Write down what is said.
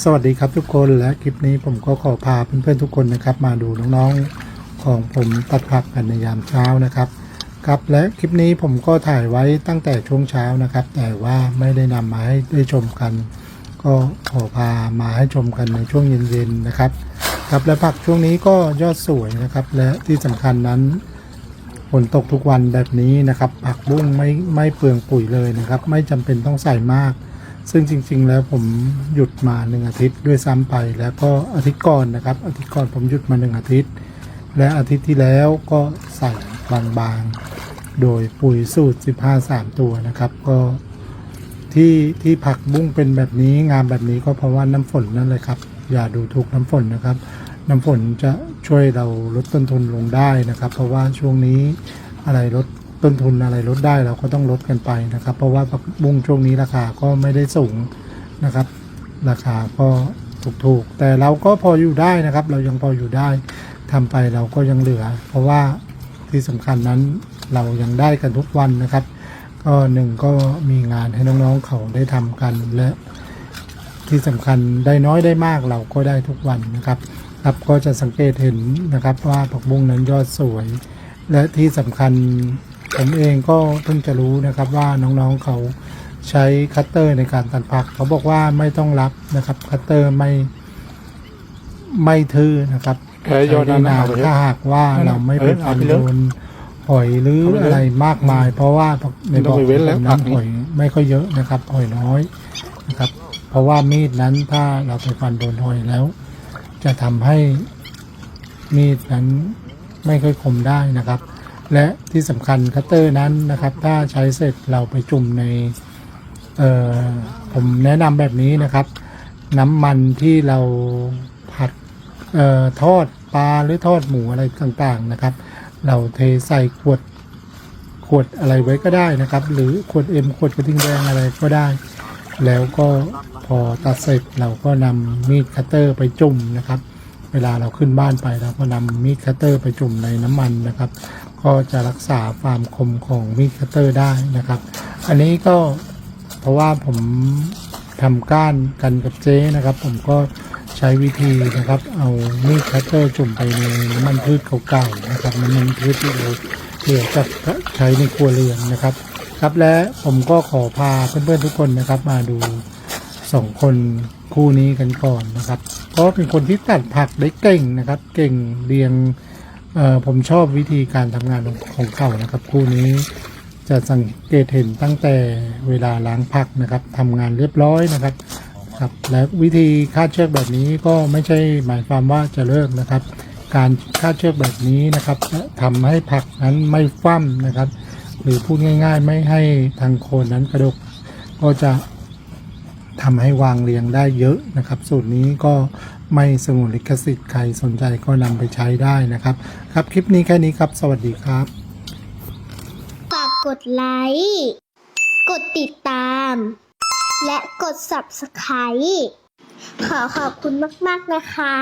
สวัสดีครับทุกคนและคลิปนี้ผมก็ขอพาเพื่อนๆทุกคนนะครับ มาดูน้องๆของผมตัดผักกันในยามเช้านะครับครับและคลิปนี้ผมก็ถ่ายไว้ตั้งแต่ช่วงเช้านะครับ แต่ว่าไม่ได้นำมาให้ได้ชมกัน ก็ขอพามาให้ชมกันในช่วงเย็นๆนะครับ ครับและผักช่วงนี้ก็ยอดสวยนะครับ และที่สำคัญนั้นฝนตกทุกวันแบบนี้นะครับ ผักบุ้งไม่ไม่เปลืองปุ๋ยเลยนะครับ ไม่จำเป็นต้องใส่มาก ซึ่งจริง ๆ แล้วผมหยุดมาหนึ่งอาทิตย์ด้วยซ้ำไป แล้วก็อาทิตย์ก่อนนะครับ อาทิตย์ก่อนผมหยุดมาหนึ่งอาทิตย์ และอาทิตย์ที่แล้วก็ใส่บางๆ โดยปุ๋ยสูตร 15 3 ตัวนะครับ ก็ที่ที่ผักบุ้งเป็นแบบนี้งามแบบนี้ก็เพราะว่าน้ำฝนนั่นเลยครับ อย่าดูถูกน้ำฝนนะครับ น้ำฝนจะช่วยเราลดต้นทุนลงได้นะครับ เพราะว่าช่วงนี้อะไรลด ต้นทุนอะไรลดได้เราก็ต้องลดกันไปนะครับ เพราะว่าผักบุ้งช่วงนี้ราคาก็ไม่ได้สูงนะครับ ราคาก็ถูกๆ แต่เราก็พออยู่ได้นะครับ เรายังพออยู่ได้ทำไปเราก็ยังเหลือ เพราะว่าที่สำคัญนั้นเรายังได้กันทุกวันนะครับ ก็หนึ่งก็มีงานให้น้องๆเขาได้ทำกันและที่สำคัญได้น้อยได้มากเราก็ได้ทุกวันนะครับครับก็จะสังเกตเห็นนะครับว่าผักบุ้งนั้นยอดสวย และที่สำคัญ ผมเองก็เพิ่งจะรู้นะครับว่าน้องๆเขาใช้คัตเตอร์ในการตัดผัก เขาบอกว่าไม่ต้องรับนะครับ คัตเตอร์ไม่ไม่ทื่อนะครับเอ้ยโยนใช้ได้นั่นนาเอานไปเถอะถ้าหากว่าเราไม่ไปเอ้ยเอาฟันไปเลโดยนหอยหรือเอาไปเลยอะไรมากมาย เพราะว่าในบ่อไม่ต้องไปเว้นแล้วผมผักน้ำนี่หอยไม่ค่อยเยอะนะครับหอยน้อยนะครับ เพราะว่ามีดนั้นถ้าเราไปฟันโดนหอยแล้ว จะทำให้มีดนั้นไม่ค่อยคมได้นะครับ และที่สำคัญคัตเตอร์นั้นนะครับ ถ้าใช้เสร็จเราไปจุ่มในผมแนะนำแบบนี้นะครับ น้ำมันที่เราผัดออทอดปลาหรือทอดหมูอะไรต่างๆนะครับ เราเทใส่ขวดขวดอะไรไว้ก็ได้นะครับ หรือขวดเอ็มขวดกระทิงแดงอะไรก็ได้ แล้วก็พอตัดเสร็จเราก็นำมีดคัตเตอร์ไปจุ่มนะครับ เวลาเราขึ้นบ้านไปเราก็นำมีดคัตเตอร์ไปจุ่มในน้ำมันนะครับ ก็จะรักษาความคมของมีดคัตเตอร์ได้นะครับ อันนี้ก็เพราะว่าผมทำก้านกันกับเจ๊นะครับ ผมก็ใช้วิธีนะครับ เอามีดคัตเตอร์จุ่มไปในน้ำมันพืชเก่าๆนะครับน้ำมันพืชที่เราเหลือจากใช้ในครัวเรือนนะครับ ครับและผมก็ขอพาเพื่อนๆทุกคนนะครับ มาดูสองคนคู่นี้กันก่อนนะครับ ก็เป็นคนที่ตัดผักได้เก่งนะครับ เก่งเรียง ผมชอบวิธีการทำงานของเขานะครับคู่นี้จะสังเกตเห็นตั้งแต่เวลาล้างผักนะครับทำงานเรียบร้อยนะครับครับ และวิธีคาดเชือกแบบนี้ก็ไม่ใช่หมายความว่าจะเลิกนะครับ การคาดเชือกแบบนี้นะครับจะทำให้ผักนั้นไม่คว่ำนะครับ หรือพูดง่าย ๆ ไม่ให้ทางโคนนั้นกระดกก็จะ ทำให้วางเรียงได้เยอะนะครับ สูตรนี้ก็ไม่สงวนลิขสิทธิ์ใครสนใจก็นำไปใช้ได้นะครับ ครับคลิปนี้แค่นี้ครับ สวัสดีครับ ฝากกดไลค์ กดติดตาม และกด subscribe ขอขอบคุณมาก ๆ นะคะ